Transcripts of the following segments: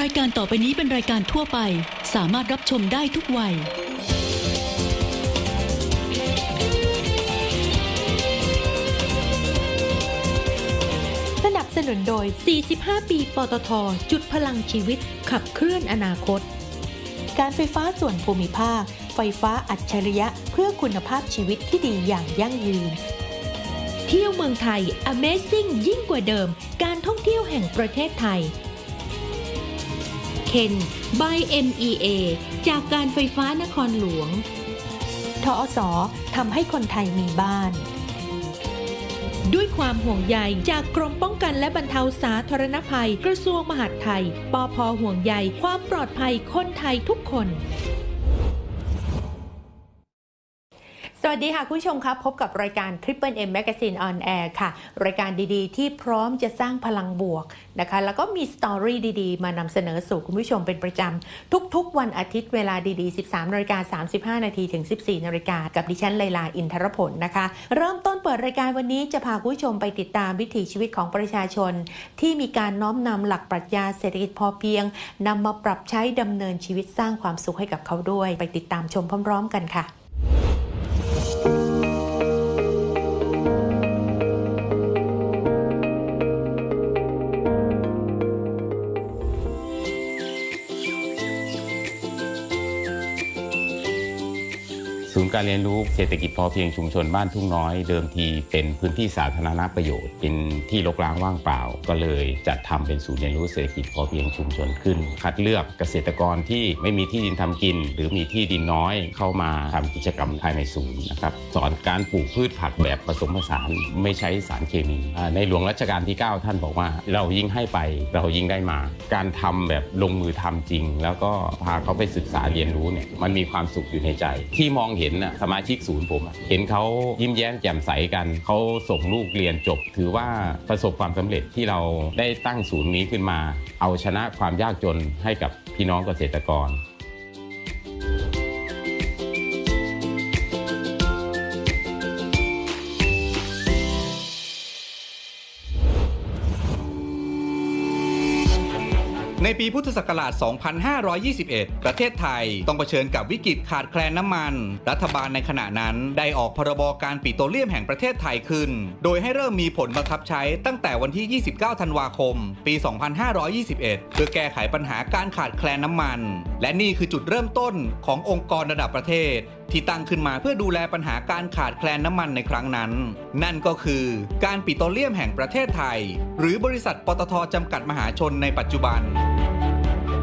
รายการต่อไปนี้เป็นรายการทั่วไป สามารถรับชมได้ทุกวัย สนับสนุนโดย 45 ปีปตทจุดพลังชีวิต ขับเคลื่อนอนาคต การไฟฟ้าส่วนภูมิภาค ไฟฟ้าอัจฉริยะเพื่อคุณภาพชีวิตที่ดีอย่างยั่งยืน เที่ยวเมืองไทย Amazing ยิ่งกว่าเดิม การท่องเที่ยวแห่งประเทศไทย คน by MEA จากการไฟฟ้านครหลวง ทอสทำให้คนไทยมีบ้าน ด้วยความห่วงใยจากกรมป้องกันและบรรเทาสาธารณภัย กระทรวงมหาดไทย ปอพห่วงใยความปลอดภัยคนไทยทุกคน วัสดีค่ะคุณผู้ชมครับ พบกับรายการ Triple M Magazine on Air ค่ะ รายการดีๆ ที่พร้อมจะสร้างพลังบวกนะคะ แล้วก็มีสตอรี่ดีๆ มานำเสนอสู่คุณผู้ชมเป็นประจำ ทุกๆ วันอาทิตย์เวลาดีๆ 13นาฬิกา35 นาทีถึง 14นาฬิกากับดิฉันไลลาอินทรผลนะคะ เริ่มต้นเปิดรายการวันนี้จะพาคุณผู้ชมไปติดตามวิถีชีวิตของประชาชน ที่มีการน้อมนำหลักปรัชญาเศรษฐกิจพอเพียงนำมาปรับใช้ดำเนินชีวิตสร้างความสุขให้กับเขาด้วย ไปติดตามชมพร้อม ๆ กันค่ะ ศู การเรียนรู้เศรษฐกิจพอเพียงชุมชนบ้านทุ่งน้อย เดิมทีเป็นพื้นที่สาธารณประโยชน์ เป็นที่รกร้างว่างเปล่า ก็เลยจัดทำเป็นศูนย์เรียนรู้เศรษฐกิจพอเพียงชุมชนขึ้น คัดเลือกเกษตรกรที่ไม่มีที่ดินทำกิน หรือมีที่ดินน้อยเข้ามาทำกิจกรรมภายในศูนย์นะครับสอนการปลูกพืชผักแบบผสมผสานไม่ใช้สารเคมี ในหลวงรัชกาลที่ 9 ท่านบอกว่า เรายิ่งให้ไปเรายิ่งได้มา การทำแบบลงมือทำจริง แล้วก็พาเขาไปศึกษาเรียนรู้เนี่ยมันมีความสุขอยู่ในใจ ที่มองเห็นน่ะสมาชิกศูนย์ผมอะเห็นเขายิ้มแย้มแจ่มใสกันเขาส่งลูกเรียนจบ ถือว่าประสบความสำเร็จที่เราได้ตั้งศูนย์นี้ขึ้นมา เอาชนะความยากจนให้กับพี่น้องเกษตรกร ในปีพุทธศักราช 2521 ประเทศไทยต้องเผชิญกับวิกฤตขาดแคลนน้ำมัน รัฐบาลในขณะนั้นได้ออกพรบการปิโตรเลียมแห่งประเทศไทยขึ้น โดยให้เริ่มมีผลบังคับใช้ตั้งแต่วันที่ 29 ธันวาคม ปี 2521 เพื่อแก้ไขปัญหาการขาดแคลนน้ำมัน และนี่คือจุดเริ่มต้นขององค์กรระดับประเทศ ที่ตั้งขึ้นมาเพื่อดูแลปัญหาการขาดแคลนน้ำมันในครั้งนั้น นั่นก็คือการปิโตรเลียมแห่งประเทศไทย หรือบริษัทปตทจำกัดมหาชนในปัจจุบัน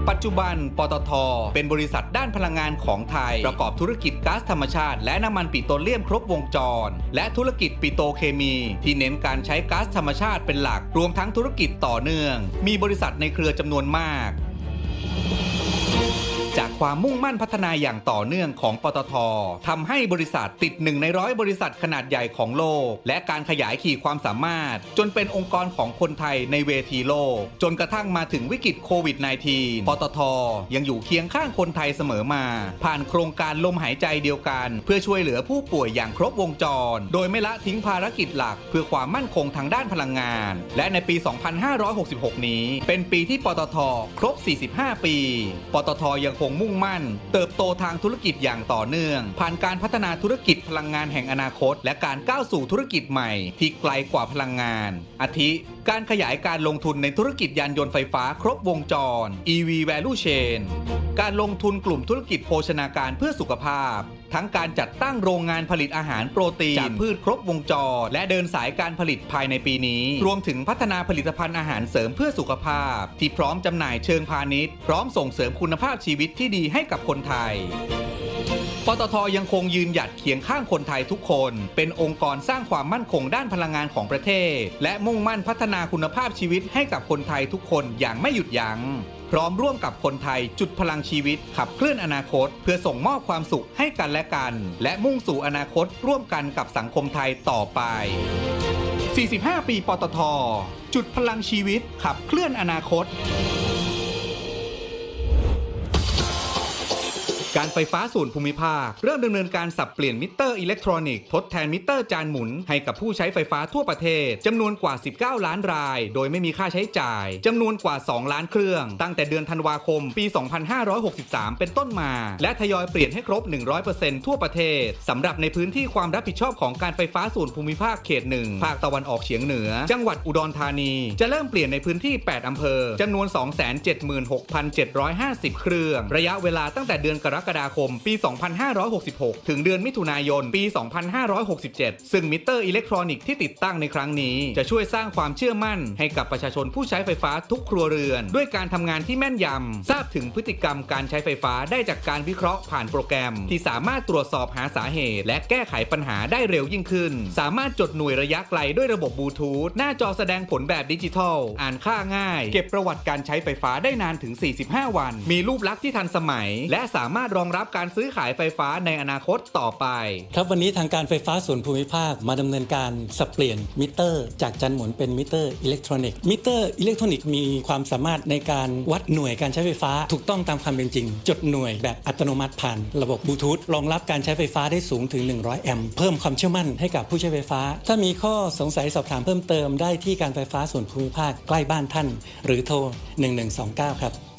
ปัจจุบัน ปตท เป็นบริษัทด้านพลังงานของไทย ประกอบธุรกิจก๊าซธรรมชาติ และน้ำมันปิโตรเลียมครบวงจร และธุรกิจปิโตรเคมี ที่เน้นการใช้ก๊าซธรรมชาติเป็นหลัก รวมทั้งธุรกิจต่อเนื่อง มีบริษัทในเครือจำนวนมาก จากความมุ่งมั่นพัฒนาอย่างต่อเนื่องของปตททำให้บริษัทติดหนึ่งในร้อยบริษัทขนาดใหญ่ของโลก และการขยายขีดความสามารถ จนเป็นองค์กรของคนไทยในเวทีโลก จนกระทั่งมาถึงวิกฤตโควิด -19 ปตท ยังอยู่เคียงข้างคนไทยเสมอมา ผ่านโครงการลมหายใจเดียวกัน เพื่อช่วยเหลือผู้ป่วยอย่างครบวงจร โดยไม่ละทิ้งภารกิจหลัก เพื่อความมั่นคงทางด้านพลังงาน และในปี 2566 นี้ เป็นปีที่ปตท ครบ 45 ปี ปตทยังคงมุ่งมั่น เติบโตทางธุรกิจอย่างต่อเนื่อง ผ่านการพัฒนาธุรกิจพลังงานแห่งอนาคต และการก้าวสู่ธุรกิจใหม่ ที่ไกลกว่าพลังงาน อาทิ การขยายการลงทุนในธุรกิจยานยนต์ไฟฟ้าครบวงจร EV Value Chain การลงทุนกลุ่มธุรกิจโภชนาการเพื่อสุขภาพ ทั้งการจัดตั้งโรงงานผลิตอาหารโปรตีนจากพืชครบวงจร และเดินสายการผลิตภายในปีนี้ รวมถึงพัฒนาผลิตภัณฑ์อาหารเสริมเพื่อสุขภาพ ที่พร้อมจำหน่ายเชิงพาณิชย์ พร้อมส่งเสริมคุณภาพชีวิตที่ดีให้กับคนไทยปตทยังคงยืนหยัดเคียงข้างคนไทยทุกคน เป็นองค์กรสร้างความมั่นคงด้านพลังงานของประเทศ และมุ่งมั่นพัฒนาคุณภาพชีวิตให้กับคนไทยทุกคนอย่างไม่หยุดยัง้ง พร้อมร่วมกับคนไทยจุดพลังชีวิต ขับเคลื่อนอนาคต เพื่อส่งมอบความสุขให้กันและกัน และมุ่งสู่อนาคตร่วมกันกับสังคมไทยต่อไป 45 ปีปตท จุดพลังชีวิต ขับเคลื่อนอนาคต การไฟฟ้าส่วนภูมิภาค เริ่มดำเนินการสับเปลี่ยนมิเตอร์อิเล็กทรอนิกส์ทดแทนมิเตอร์จานหมุนให้กับผู้ใช้ไฟฟ้าทั่วประเทศจำนวนกว่า 19 ล้านราย โดยไม่มีค่าใช้จ่ายจำนวนกว่า 2 ล้านเครื่อง ตั้งแต่เดือนธันวาคม ปี 2563 เป็นต้นมา และทยอยเปลี่ยนให้ครบ 100%ทั่วประเทศสำหรับในพื้นที่ความรับผิดชอบของการไฟฟ้าส่วนภูมิภาคเขตหนึ่งภาคตะวันออกเฉียงเหนือ จังหวัดอุดรธานี จะเริ่มเปลี่ยนในพื้นที่ 8 อำเภอจำนวน 276,750 เครื่อง ระยะเวลาตั้งแต่เดือนกรกฎาคม ปี 2566 ถึงเดือนมิถุนายน ปี 2567 ซึ่งมิเตอร์อิเล็กทรอนิกส์ที่ติดตั้งในครั้งนี้ จะช่วยสร้างความเชื่อมั่น ให้กับประชาชนผู้ใช้ไฟฟ้าทุกครัวเรือน ด้วยการทำงานที่แม่นยำทราบถึงพฤติกรรมการใช้ไฟฟ้าได้จากการวิเคราะห์ผ่านโปรแกรม ที่สามารถตรวจสอบหาสาเหตุ และแก้ไขปัญหาได้เร็วยิ่งขึ้น สามารถจดหน่วยระยะไกลด้วยระบบบลูทูธหน้าจอแสดงผลแบบดิจิทัล อ่านค่าง่าย เก็บประวัติการใช้ไฟฟ้าได้นานถึง 45 วัน มีรูปลักษณ์ที่ทันสมัย และสามารถรองรับการซื้อขายไฟฟ้าในอนาคตต่อไป ครับวันนี้ทางการไฟฟ้าส่วนภูมิภาคมาดำเนินการสับเปลี่ยนมิเตอร์ จากจันหมุนเป็นมิเตอร์อิเล็กทรอนิกส์มิเตอร์อิเล็กทรอนิกส์มีความสามารถในการวัดหน่วยการใช้ไฟฟ้าถูกต้องตามความเป็นจริง จดหน่วยแบบอัตโนมัติผ่านระบบบลูทูธรองรับการใช้ไฟฟ้าได้สูงถึง 100 แอมป์เพิ่มความเชื่อมั่นให้กับผู้ใช้ไฟฟ้า ถ้ามีข้อสงสัยสอบถามเพิ่มเติมได้ที่การไฟฟ้าส่วนภูมิภาคใกล้บ้านท่าน หรือโทร 1129 ครับ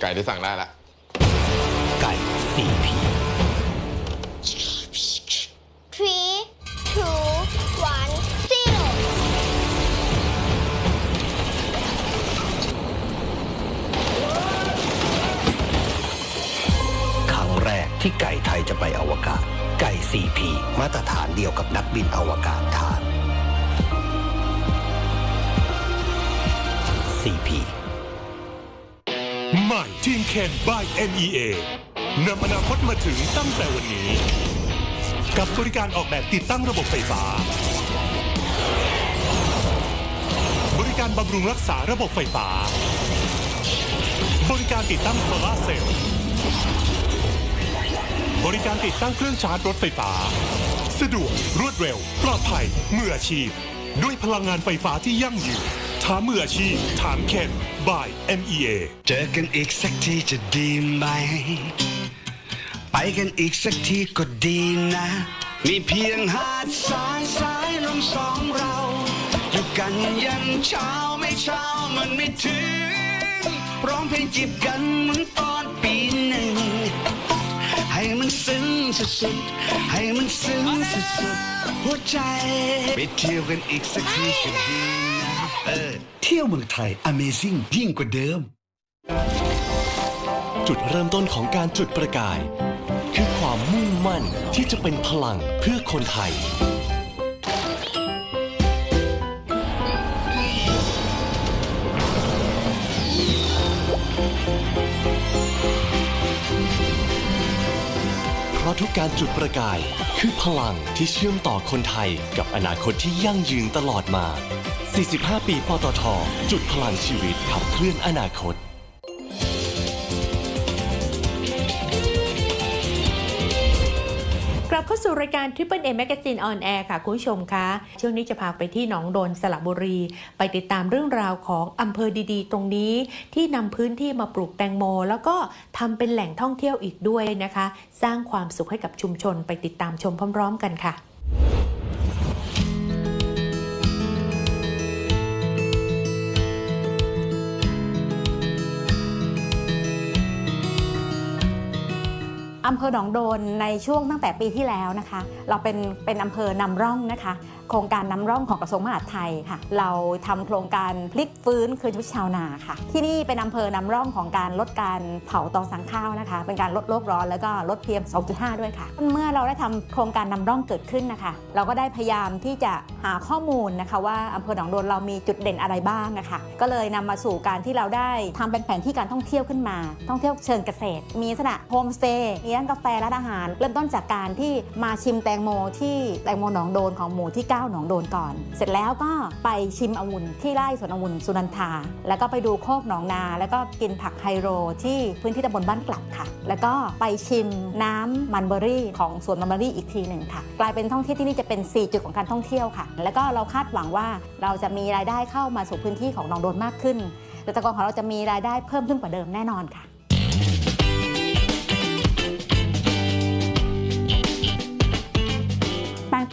ไก่ที่สั่งได้ละ ไก่ซีพี three, two, one, zero. ครั้งแรกที่ไก่ไทยจะไปอวกาศ ไก่ CP มาตรฐานเดียวกับนักบินอวกาศทาน CP ใหม่ทีมเคน by NEA นำอนาคตมาถึงตั้งแต่วันนี้ กับบริการออกแบบติดตั้งระบบไฟฟ้า บริการบำรุงรักษาระบบไฟฟ้า บริการติดตั้งโซลาเซลล์บริการติดตั้งเครื่องชาร์จรถไฟฟ้า สะดวกรวดเร็ว ปลอดภัยมืออาชีพ ด้วยพลังงานไฟฟ้าที่ยั่งยืนถามมืออาชีพถามเคน by NEA เจอกันอีกสักทีจะดีไหม ไปกันอีกสักทีก็ดีนะ มีเพียงหาดสายสายลมสองเรา อยู่กันยันเช้าไม่เช้ามันไม่ถึง ร้องเพลงจีบกันเหมือนตอนปีหนึ่ง ให้มันซึ้งสุดๆ ให้มันซึ้งสุดๆ หัวใจ ไปเที่ยวกันอีกสักทีก็ดี เที่ยวเมืองไทย Amazing ยิ่งกว่าเดิม จุดเริ่มต้นของการจุดประกาย คือความมุ่งมั่นที่จะเป็นพลังเพื่อคนไทย เพราะทุกการจุดประกาย คือพลังที่เชื่อมต่อคนไทยกับอนาคตที่ยั่งยืนตลอดมา 45 ปี ปตท จุดพลังชีวิตขับเคลื่อนอนาคต กลับเข้าสู่รายการ Triple A Magazine on Air ค่ะ คุณผู้ชมคะ ช่วงนี้จะพาไปที่หนองโดนสระบุรี ไปติดตามเรื่องราวของอำเภอดีๆ ตรงนี้ ที่นำพื้นที่มาปลูกแตงโม แล้วก็ทำเป็นแหล่งท่องเที่ยวอีกด้วยนะคะ สร้างความสุขให้กับชุมชนไปติดตามชมพร้อม ๆ กันค่ะ อำเภอหนองโดนในช่วงตั้งแต่ปีที่แล้วนะคะ เราเป็นเป็นอำเภอนำร่องนะคะ โครงการนำร่องของกระทรวงมหาดไทยค่ะ เราทำโครงการพลิกฟื้นคืนชีวิตชาวนาค่ะ ที่นี่เป็นอำเภอนำร่องของการลดการเผาตอสังข้าวนะคะ เป็นการลดโลกร้อนแล้วก็ลด PM 2.5 ด้วยค่ะ เมื่อเราได้ทำโครงการนำร่องเกิดขึ้นนะคะ เราก็ได้พยายามที่จะหาข้อมูลนะคะ ว่าอำเภอหนองโดนเรามีจุดเด่นอะไรบ้างนะคะ ก็เลยนำมาสู่การที่เราได้ทำเป็นแผนที่การท่องเที่ยวขึ้นมา ท่องเที่ยวเชิงเกษตร มีลักษณะโฮมสเตย์มีร้านกาแฟร้านอาหาร เริ่มต้นจากการที่มาชิมแตงโมที่แตงโมหนองโดนของหมู่ที่ 9 หนองโดนก่อน เสร็จแล้วก็ไปชิมองุ่นที่ไร่สวนองุ่นสุนันทา แล้วก็ไปดูโคกหนองนา แล้วก็กินผักไฮโรที่พื้นที่ตำบลบ้านกลับค่ะ แล้วก็ไปชิมน้ำมันเบอรี่ของสวนมันเบอรี่อีกทีหนึ่งค่ะ กลายเป็นท่องเที่ยวที่นี่จะเป็น 4 จุดของการท่องเที่ยวค่ะ แล้วก็เราคาดหวังว่าเราจะมีรายได้เข้ามาสู่พื้นที่ของหนองโดนมากขึ้นเกษตรกรของเราจะมีรายได้เพิ่มขึ้นกว่าเดิมแน่นอนค่ะ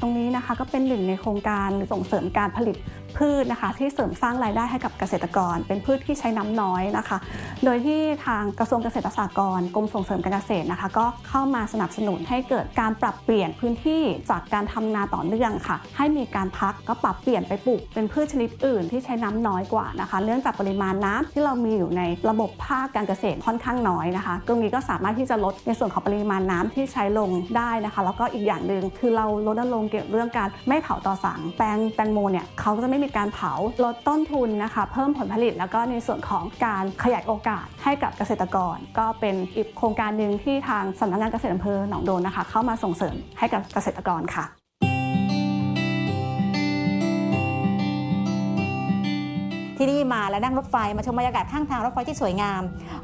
ตรงนี้นะคะ ก็เป็นหนึ่งในโครงการส่งเสริมการผลิต พืชนะคะที่เสริมสร้างรายได้ให้กับเกษตรกร เป็นพืชที่ใช้น้ำน้อยนะคะ โดยที่ทางกระทรวงเกษตรและสหกรณ์กรมส่งเสริมการเกษตรนะคะ ก็เข้ามาสนับสนุนให้เกิดการปรับเปลี่ยนพื้นที่จากการทำนาต่อเนื่องค่ะ ให้มีการพักก็ปรับเปลี่ยนไปปลูกเป็นพืชชนิดอื่นที่ใช้น้ำน้อยกว่านะคะ เนื่องจากปริมาณน้ำที่เรามีอยู่ในระบบภาคการเกษตรค่อนข้างน้อยนะคะ ตรงนี้ก็สามารถที่จะลดในส่วนของปริมาณน้ำที่ใช้ลงได้นะคะ แล้วก็อีกอย่างหนึ่งคือเราลดลงเกี่ยวกับเรื่องการไม่เผาต่อสังแปลงแตงโมเนี่ยเขาก็จะไม่มีการเผาลดต้นทุนนะคะ เพิ่มผลผลิตแล้วก็ในส่วนของการขยายโอกาสให้กับเกษตรกร ก็เป็นอีกโครงการหนึ่งที่ทางสำนักงานเกษตรอำเภอหนองโดนนะคะ เข้ามาส่งเสริมให้กับเกษตรกรค่ะ ที่นี่มาแล้วนั่งรถไฟมาชมบรรยากาศข้างทางรถไฟที่สวยงาม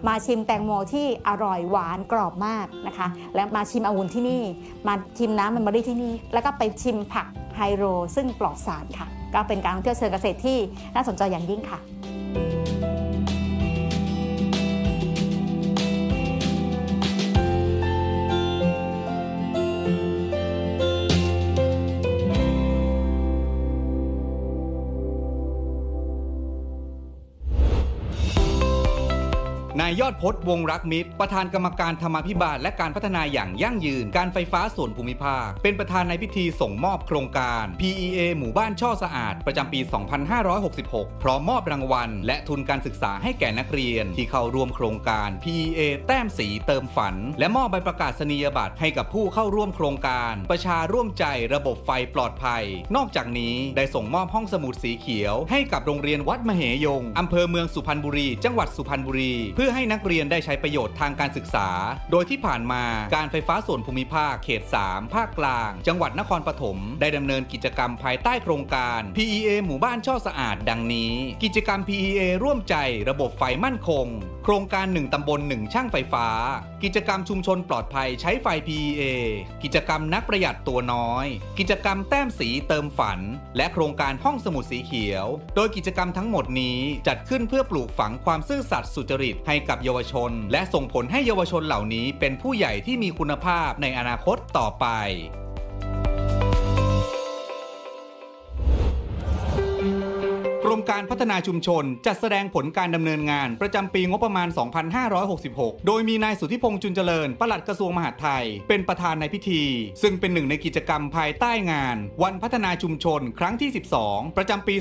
มาชิมแตงโมที่อร่อยหวานกรอบมากนะคะ และมาชิมองุ่นที่นี่ มาชิมน้ำมันเบอรี่ที่นี่ แล้วก็ไปชิมผักไฮโรซึ่งปลอดสารค่ะ ก็เป็นการท่องเที่ยวเชิงเกษตรที่น่าสนใจอย่างยิ่งค่ะายยอดพจน์วงรักมิตร ประธานกรรมการธรรมาภิบาลและการพัฒนาอย่างยั่งยืน การไฟฟ้าส่วนภูมิภาค เป็นประธานในพิธีส่งมอบโครงการ PEA หมู่บ้านช่อสะอาด ประจำปี 2566 พร้อมมอบรางวัล และทุนการศึกษาให้แก่นักเรียน ที่เข้าร่วมโครงการ PEA แต้มสีเติมฝัน และมอบใบประกาศนียบัตรให้กับผู้เข้าร่วมโครงการ ประชาร่วมใจระบบไฟปลอดภัย นอกจากนี้ได้ส่งมอบห้องสมุดสีเขียว ให้กับโรงเรียนวัดมเหยงอำเภอเมืองสุพรรณบุรี จังหวัดสุพรรณบุรี เพื่อให้นักเรียนได้ใช้ประโยชน์ทางการศึกษา โดยที่ผ่านมาการไฟฟ้าส่วนภูมิภาคเขต 3 ภาคกลาง จังหวัดนครปฐมได้ดำเนินกิจกรรมภายใต้โครงการ PEA หมู่บ้านช่อสะอาด ดังนี้ กิจกรรม PEA ร่วมใจ ระบบไฟมั่นคง โครงการ 1ตำบล 1 ช่างไฟฟ้า กิจกรรมชุมชนปลอดภัยใช้ไฟ PEA กิจกรรมนักประหยัดตัวน้อย กิจกรรมแต้มสีเติมฝัน และโครงการห้องสมุดสีเขียว โดยกิจกรรมทั้งหมดนี้จัดขึ้นเพื่อปลูกฝังความซื่อสัตย์สุจริตให้กับเยาวชน และส่งผลให้เยาวชนเหล่านี้เป็นผู้ใหญ่ที่มีคุณภาพในอนาคตต่อไป รมการพัฒนาชุมชน จัดแสดงผลการดำเนินงาน ประจำปีงบประมาณ 2566 โดยมีนายสุทธิพงษ์จุนเจริญปลัดกระทรวงมหาดไทย เป็นประธานในพิธี ซึ่งเป็นหนึ่งในกิจกรรมภายใต้งาน วันพัฒนาชุมชน ครั้งที่ 12 ประจำปี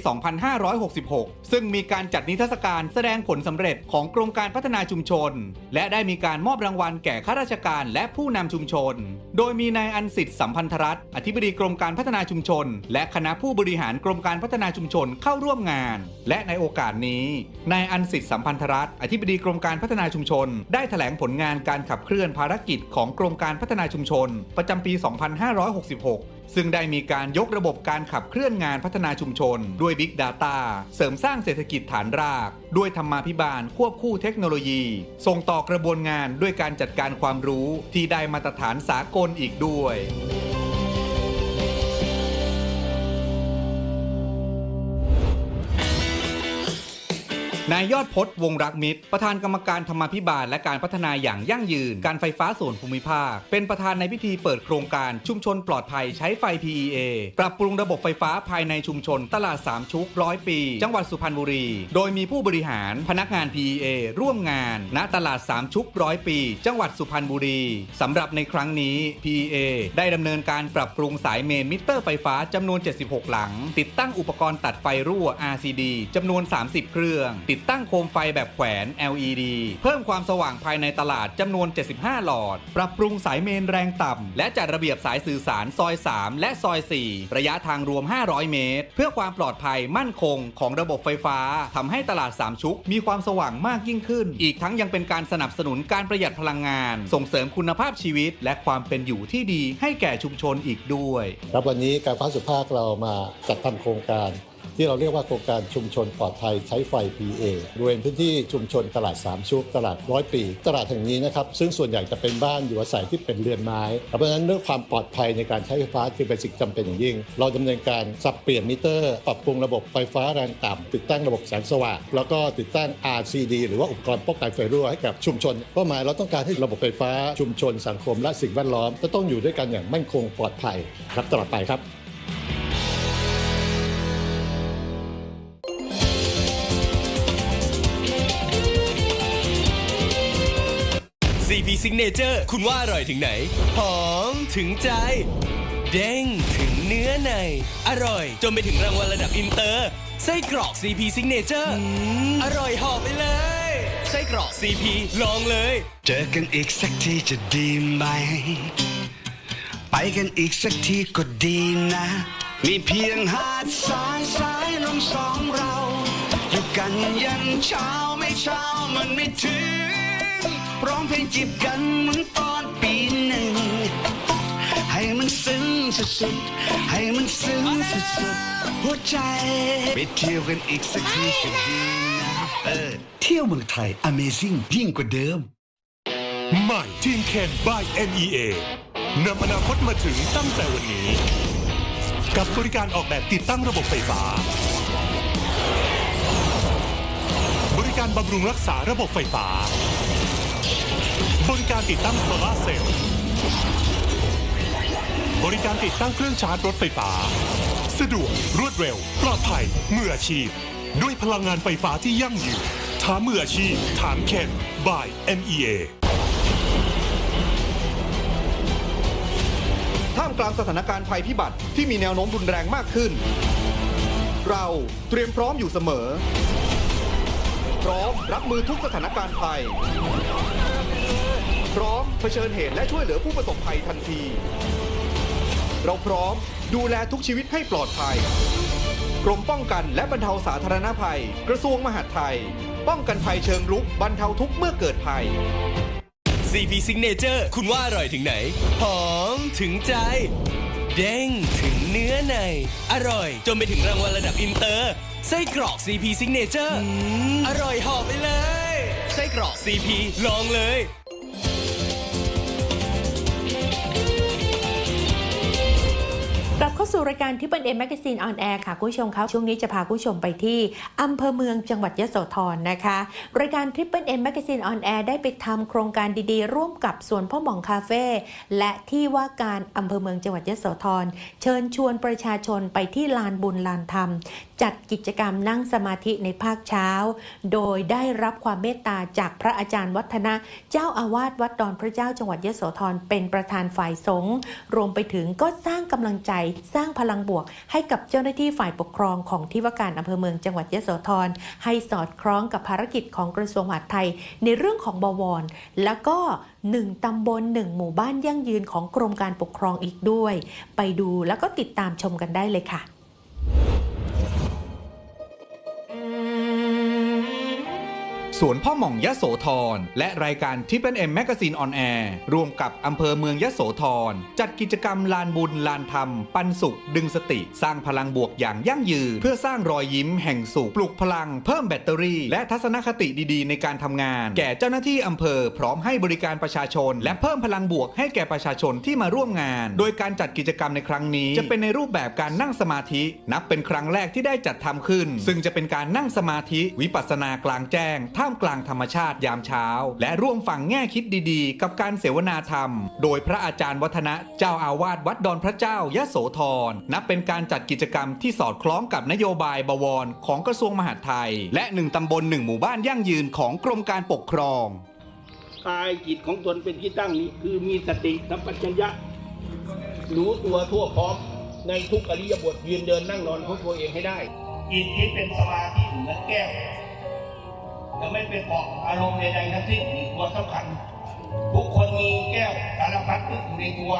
2566 ซึ่งมีการจัดนิทรรศการแสดงผลสำเร็จของกรมการพัฒนาชุมชน และได้มีการมอบรางวัลแก่ข้าราชการและผู้นำชุมชน โดยมีนายอันสิทธิ์สัมพันธรัตน์อธิบดีกรมการพัฒนาชุมชน และคณะผู้บริหารกรมการพัฒนาชุมชนเข้าร่วมงานและในโอกาสนี้นายอันสิทธิ์สัมพันธรัตน์อธิบดีกรมการพัฒนาชุมชน ได้แถลงผลงานการขับเคลื่อนภารกิจของกรมการพัฒนาชุมชน ประจำปี 2566ซึ่งได้มีการยกระบบการขับเคลื่อนงานพัฒนาชุมชน ด้วย Big Data เสริมสร้างเศรษฐกิจฐานราก ด้วยธรรมาภิบาลควบคู่เทคโนโลยี ส่งต่อกระบวนงานด้วยการจัดการความรู้ที่ได้มาตรฐานสากลอีกด้วย นายยอดพจน์วงรักมิตร ประธานกรรมการธรรมาภิบาลและการพัฒนาอย่างยั่งยืน การไฟฟ้าส่วนภูมิภาค เป็นประธานในพิธีเปิดโครงการชุมชนปลอดภัยใช้ไฟ PEA ปรับปรุงระบบไฟฟ้าภายในชุมชนตลาดสามชุกร้อยปี จังหวัดสุพรรณบุรี โดยมีผู้บริหารพนักงาน PEA ร่วมงาน ณตลาดสามชุกร้อยปี จังหวัดสุพรรณบุรีสำหรับในครั้งนี้ PEA ได้ดำเนินการปรับปรุงสายเมนมิเตอร์ไฟฟ้าจำนวน 76 หลัง ติดตั้งอุปกรณ์ตัดไฟรั่ว RCD จำนวน 30 เครื่องติดตั้งโคมไฟแบบแขวน LED เพิ่มความสว่างภายในตลาดจำนวน 75 หลอด ปรับปรุงสายเมนแรงต่ำ และจัดระเบียบสายสื่อสารซอย 3 และซอย 4 ระยะทางรวม 500 เมตร เพื่อความปลอดภัยมั่นคงของระบบไฟฟ้าทำให้ตลาดสามชุก มีความสว่างมากยิ่งขึ้น อีกทั้งยังเป็นการสนับสนุนการประหยัดพลังงาน ส่งเสริมคุณภาพชีวิต และความเป็นอยู่ที่ดีให้แก่ชุมชนอีกด้วย ครับวันนี้การฟ้าสุภาคเรามาจัดทำโครงการ ที่เราเรียกว่าโครงการชุมชนปลอดภัยใช้ไฟ PA บริเวณพื้นที่ชุมชนตลาดสามชุกตลาดร้อยปี ตลาดแห่งนี้นะครับซึ่งส่วนใหญ่จะเป็นบ้านอยู่อาศัยที่เป็นเรือนไม้ เพราะฉะนั้นเรื่องความปลอดภัยในการใช้ไฟฟ้าจึงเป็นสิ่งจำเป็นอย่างยิ่ง เราดำเนินการสับเปลี่ยนมิเตอร์ ปรับปรุงระบบไฟฟ้าแรงต่ำติดตั้งระบบแสงสว่างแล้วก็ติดตั้ง RCD หรือว่าอุปกรณ์ป้องกันไฟรั่วให้กับชุมชนเป้าหมายเราต้องการให้ระบบไฟฟ้าชุมชนสังคมและสิ่งแวดล้อมจะต้องอยู่ด้วยกันอย่างมั่นคงปลอดภัยครับตลอดไปครับ CP Signature คุณว่าอร่อยถึงไหน หอมถึงใจ เด้งถึงเนื้อใน อร่อย จนไปถึงรางวัลระดับอินเตอร์ไส้กรอก CP Signature อร่อยหอไปเลยไส้กรอก CP ลองเลย เจอกันอีกสักทีจะดีไหม ไปกันอีกสักทีก็ดีนะ มีเพียงหาดสายสายลมสองเรา อยู่กันยันเช้าไม่เช้ามันไม่ถึง ร้องเพลงจีบกันเหมือนตอนปีหนึ่ง ให้มันซึ้งสุดๆ ให้มันซึ้งสุดๆ หัวใจ ไปเที่ยวกันอีกสักทีก็ดีนะเออเที่ยวเมืองไทย Amazing ยิ่งกว่าเดิม ใหม่ทีมเคน by NEA นำอนาคตมาถึงตั้งแต่วันนี้ กับบริการออกแบบติดตั้งระบบไฟฟ้า บริการบำรุงรักษาระบบไฟฟ้า บริการติดตั้งโซลาเซลล์ บริการติดตั้งเครื่องชาร์จรถไฟฟ้า สะดวกรวดเร็ว ปลอดภัยมืออาชีพ ด้วยพลังงานไฟฟ้าที่ยั่งยืนท้ามืออาชีพ ถามเคน by NEA ท่ามกลางสถานการณ์ภัยพิบัติที่มีแนวโน้มรุนแรงมากขึ้น เราเตรียมพร้อมอยู่เสมอ พร้อมรับมือทุกสถานการณ์ภัย พร้อมเผชิญเหตุและช่วยเหลือผู้ประสบภัยทันที เราพร้อมดูแลทุกชีวิตให้ปลอดภัย กรมป้องกันและบรรเทาสาธารณภัย กระทรวงมหาดไทย ป้องกันภัยเชิงรุกบรรเทาทุกข์เมื่อเกิดภัย CP Signature คุณว่าอร่อยถึงไหน หอมถึงใจ เด้งถึงเนื้อใน อร่อยจนไปถึงรางวัลระดับอินเตอร์ไส้กรอก CP Signature อร่อยหอไปเลย ไส้กรอก CP ลองเลย กลับเข้าสู่รายการที่เป็นเอ็มแมกซีนออนแอร์ค่ะ คุณผู้ชมครับช่วงนี้จะพาคุณผู้ชมไปที่อำเภอเมืองจังหวัดยโสธรนะคะ รายการทริปเปิลเอ็มแมกซีนออนแอร์ได้ไปทำโครงการดีๆ ร่วมกับสวนพ่อหมองคาเฟ่และที่ว่าการอำเภอเมืองจังหวัดยโสธรเชิญชวนประชาชนไปที่ลานบุญลานธรรม จัดกิจกรรมนั่งสมาธิในภาคเช้า โดยได้รับความเมตตาจากพระอาจารย์วัฒนะ เจ้าอาวาสวัดดอนพระเจ้าจังหวัดยโสธรเป็นประธานฝ่ายสงฆ์รวมไปถึงก็สร้างกำลังใจสร้างพลังบวก ให้กับเจ้าหน้าที่ฝ่ายปกครองของที่ว่าการอำเภอเมืองจังหวัดยโสธรให้สอดคล้องกับภารกิจของกระทรวงมหาดไทย ในเรื่องของบวร แล้วก็หนึ่งตำบลหนึ่งหมู่บ้านยั่งยืนของกรมการปกครองอีกด้วย ไปดูแล้วก็ติดตามชมกันได้เลยค่ะ สวนพ่อหม่องยะโสธร และรายการทิปเปิลเอ็มแมกซีนออนแอร์รวมกับอำเภอเมืองยะโสธร จัดกิจกรรมลานบุญลานธรรม ปันสุข ดึงสติ สร้างพลังบวกอย่างยั่งยืนเพื่อสร้างรอยยิ้มแห่งสุขปลุกพลัง เพิ่มแบตเตอรี่ และทัศนคติดีๆ ในการทำงาน แก่เจ้าหน้าที่อำเภอ พร้อมให้บริการประชาชน และเพิ่มพลังบวกให้แก่ประชาชนที่มาร่วมงาน โดยการจัดกิจกรรมในครั้งนี้ จะเป็นในรูปแบบการนั่งสมาธิ นับเป็นครั้งแรกที่ได้จัดทำขึ้น ซึ่งจะเป็นการนั่งสมาธิวิปัสสนากลางแจ้งท่ามกลางธรรมชาติยามเช้า และร่วมฟังแง่คิดดีๆ กับการเสวนาธรรม โดยพระอาจารย์วัฒนะเจ้าอาวาสวัดดอนพระเจ้ายะโสธรนับเป็นการจัดกิจกรรมที่สอดคล้องกับนโยบายบวรของกระทรวงมหาดไทย และหนึ่งตำบลหนึ่งหมู่บ้านยั่งยืนของกรมการปกครองกายจิตของตนเป็นที่ตั้งนี้คือมีสติสัมปชัญญะรู้ตัวทั่วพร้อมในทุกอริยบทยืนเดินนั่งนอนของตัวเองให้ได้จิตที่เป็นสมาธิเหมือนแก้ว จะไม่เป็นเกาะอารมณ์ใดๆทั้งสิ้นนี่ตัวสำคัญทุกคนมีแก้วสารพัดนึกอยู่ในตัว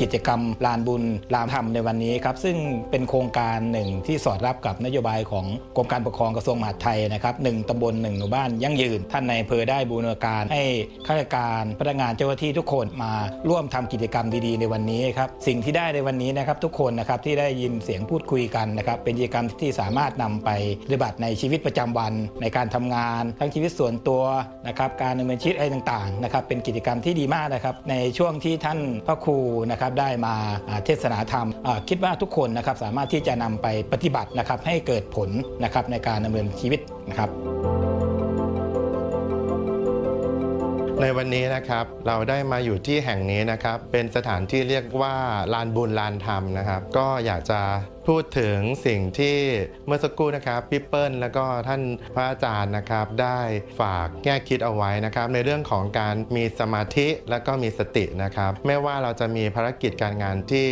กิจกรรมลานบุญลานธรรมในวันนี้ครับซึ่งเป็นโครงการหนึ่งที่สอดรับกับนโยบายของกรมการปกครองกระทรวงมหาดไทยนะครับหนึ่งตำบลหนึ่งหมู่บ้านยั่งยืน ท่านในอำเภอได้บูรณาการให้ข้าราชการพนักงานเจ้าหน้าที่ทุกคนมาร่วมทำกิจกรรมดีๆ ในวันนี้ครับสิ่งที่ได้ในวันนี้นะครับทุกคนนะครับที่ได้ยินเสียงพูดคุยกันนะครับเป็นกิจกรรมที่สามารถนำไปปฏิบัติในชีวิตประจำวัน ในการทำงาน ทั้งชีวิตส่วนตัวนะครับการดำเนินชีวิตอะไรต่างๆนะครับเป็นกิจกรรมที่ดีมากนะครับในช่วงที่ท่านพระครูนะครับได้มาเทศนาธรรมคิดว่าทุกคนนะครับสามารถที่จะนำไปปฏิบัตินะครับให้เกิดผลนะครับในการดำเนินชีวิตนะครับในวันนี้นะครับเราได้มาอยู่ที่แห่งนี้นะครับ เป็นสถานที่เรียกว่าลานบุญลานธรรมนะครับ ก็อยากจะ พูดถึงสิ่งที่เมื่อสักครู่นะครับพี่เปิ้ลแล้วก็ท่านพระอาจารย์นะครับ ได้ฝากแง่คิดเอาไว้นะครับ ในเรื่องของการมีสมาธิและก็มีสตินะครับ ไม่ว่าเราจะมีภารกิจการงานที่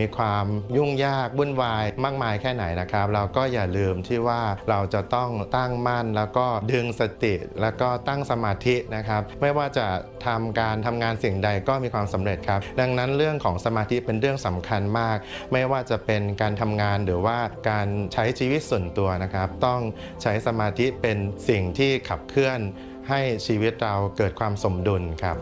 มีความยุ่งยากวุ่นวายมากมายแค่ไหนนะครับ เราก็อย่าลืมที่ว่าเราจะต้องตั้งมั่น แล้วก็ดึงสติแล้วก็ตั้งสมาธินะครับ ไม่ว่าจะทำการทำงานสิ่งใดก็มีความสำเร็จครับ ดังนั้นเรื่องของสมาธิเป็นเรื่องสำคัญมาก ไม่ว่าจะเป็นการทำงานหรือว่าการใช้ชีวิตส่วนตัวนะครับ ต้องใช้สมาธิเป็นสิ่งที่ขับเคลื่อนให้ชีวิตเราเกิดความสมดุลครับ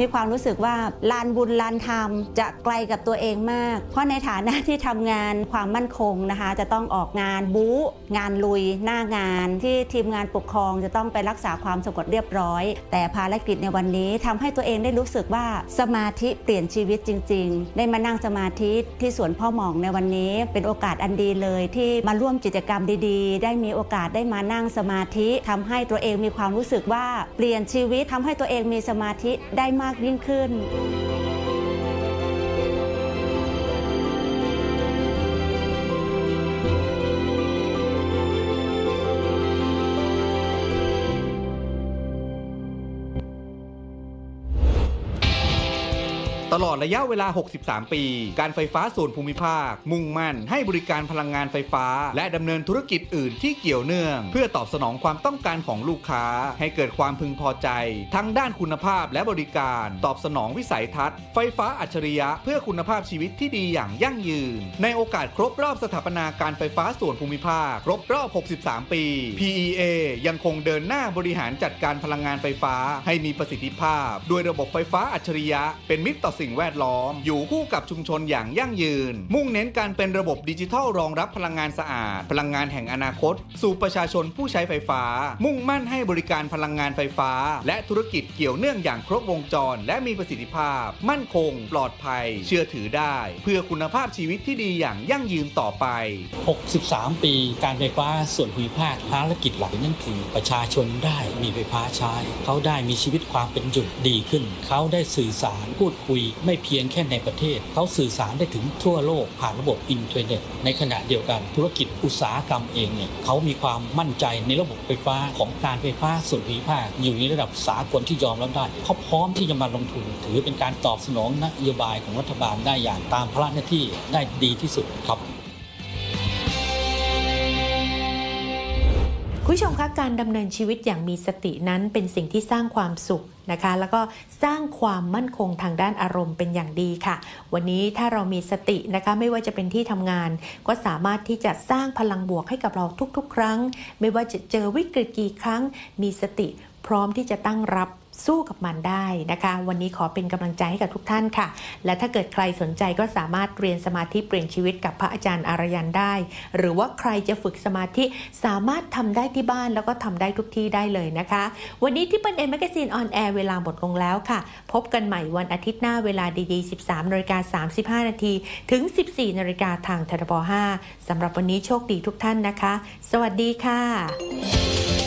มีความรู้สึกว่าลานบุญลานธรรมจะไกลกับตัวเองมาก เพราะในฐานะที่ทำงานความมั่นคงนะคะ จะต้องออกงานบู๊งานลุย หน้างานที่ทีมงานปกครองจะต้องไปรักษาความสงบเรียบร้อย แต่ภารกิจในวันนี้ทำให้ตัวเองได้รู้สึกว่าสมาธิเปลี่ยนชีวิตจริง ๆ ได้มานั่งสมาธิที่สวนพ่อหมองในวันนี้ เป็นโอกาสอันดีเลยที่มาร่วมกิจกรรมดีๆ ได้มีโอกาสได้มานั่งสมาธิทำให้ตัวเองมีความรู้สึกว่าเปลี่ยนชีวิตทำให้ตัวเองมีสมาธิได้มากากยิ่งขึ้น ตลอดระยะเวลา 63 ปี การไฟฟ้าส่วนภูมิภาค มุ่งมั่นให้บริการพลังงานไฟฟ้า และดำเนินธุรกิจอื่นที่เกี่ยวเนื่อง เพื่อตอบสนองความต้องการของลูกค้า ให้เกิดความพึงพอใจ ทั้งด้านคุณภาพและบริการ ตอบสนองวิสัยทัศน์ ไฟฟ้าอัจฉริยะเพื่อคุณภาพชีวิตที่ดีอย่างยั่งยืน ในโอกาสครบรอบสถาปนาการไฟฟ้าส่วนภูมิภาค ครบรอบ 63 ปี PEA ยังคงเดินหน้าบริหารจัดการพลังงานไฟฟ้า ให้มีประสิทธิภาพด้วยระบบไฟฟ้าอัจฉริยะเป็นมิตรต่อสิ่งแวดล้อม อยู่คู่กับชุมชนอย่างยั่งยืน มุ่งเน้นการเป็นระบบดิจิทัลรองรับพลังงานสะอาด พลังงานแห่งอนาคต สู่ประชาชนผู้ใช้ไฟฟ้า มุ่งมั่นให้บริการพลังงานไฟฟ้า และธุรกิจเกี่ยวเนื่องอย่างครบวงจร และมีประสิทธิภาพ มั่นคง ปลอดภัย เชื่อถือได้ เพื่อคุณภาพชีวิตที่ดีอย่างยั่งยืนต่อไป 63 ปีการไฟฟ้าส่วนภูมิภาคภารกิจหลักนั่นคือประชาชนได้มีไฟฟ้าใช้ เขาได้มีชีวิตความเป็นอยู่ดีขึ้น เขาได้สื่อสารพูดคุยไม่เพียงแค่ในประเทศ เขาสื่อสารได้ถึงทั่วโลกผ่านระบบอินเทอร์เน็ต ในขณะเดียวกัน ธุรกิจอุตสาหกรรมเองเนี่ยเขามีความมั่นใจในระบบไฟฟ้าของการไฟฟ้าส่วนภูมิภาคอยู่ในระดับสากลที่ยอมรับได้เขาพร้อมที่จะมาลงทุน ถือเป็นการตอบสนองนโยบายของรัฐบาลได้อย่างตามพระหน้าที่ได้ดีที่สุดครับ คุณผู้ชมคะการดำเนินชีวิตอย่างมีสตินั้นเป็นสิ่งที่สร้างความสุขนะคะ แล้วก็สร้างความมั่นคงทางด้านอารมณ์เป็นอย่างดีค่ะ วันนี้ถ้าเรามีสตินะคะไม่ว่าจะเป็นที่ทำงาน ก็สามารถที่จะสร้างพลังบวกให้กับเราทุกๆ ครั้ง ไม่ว่าจะเจอวิกฤตกี่ครั้ง มีสติพร้อมที่จะตั้งรับ สู้กับมันได้นะคะ วันนี้ขอเป็นกำลังใจให้กับทุกท่านค่ะ และถ้าเกิดใครสนใจก็สามารถเรียนสมาธิเปลี่ยนชีวิตกับพระอาจารย์อารยันได้ หรือว่าใครจะฝึกสมาธิสามารถทำได้ที่บ้านแล้วก็ทำได้ทุกที่ได้เลยนะคะ วันนี้ที่เป็นเอ็มแมกซีนออนแอร์เวลาหมดลงแล้วค่ะ พบกันใหม่วันอาทิตย์หน้าเวลาดีๆ 13นาฬิกา35 นาทีถึง 14นาฬิกาทางทรบ5สำหรับวันนี้โชคดีทุกท่านนะคะ สวัสดีค่ะ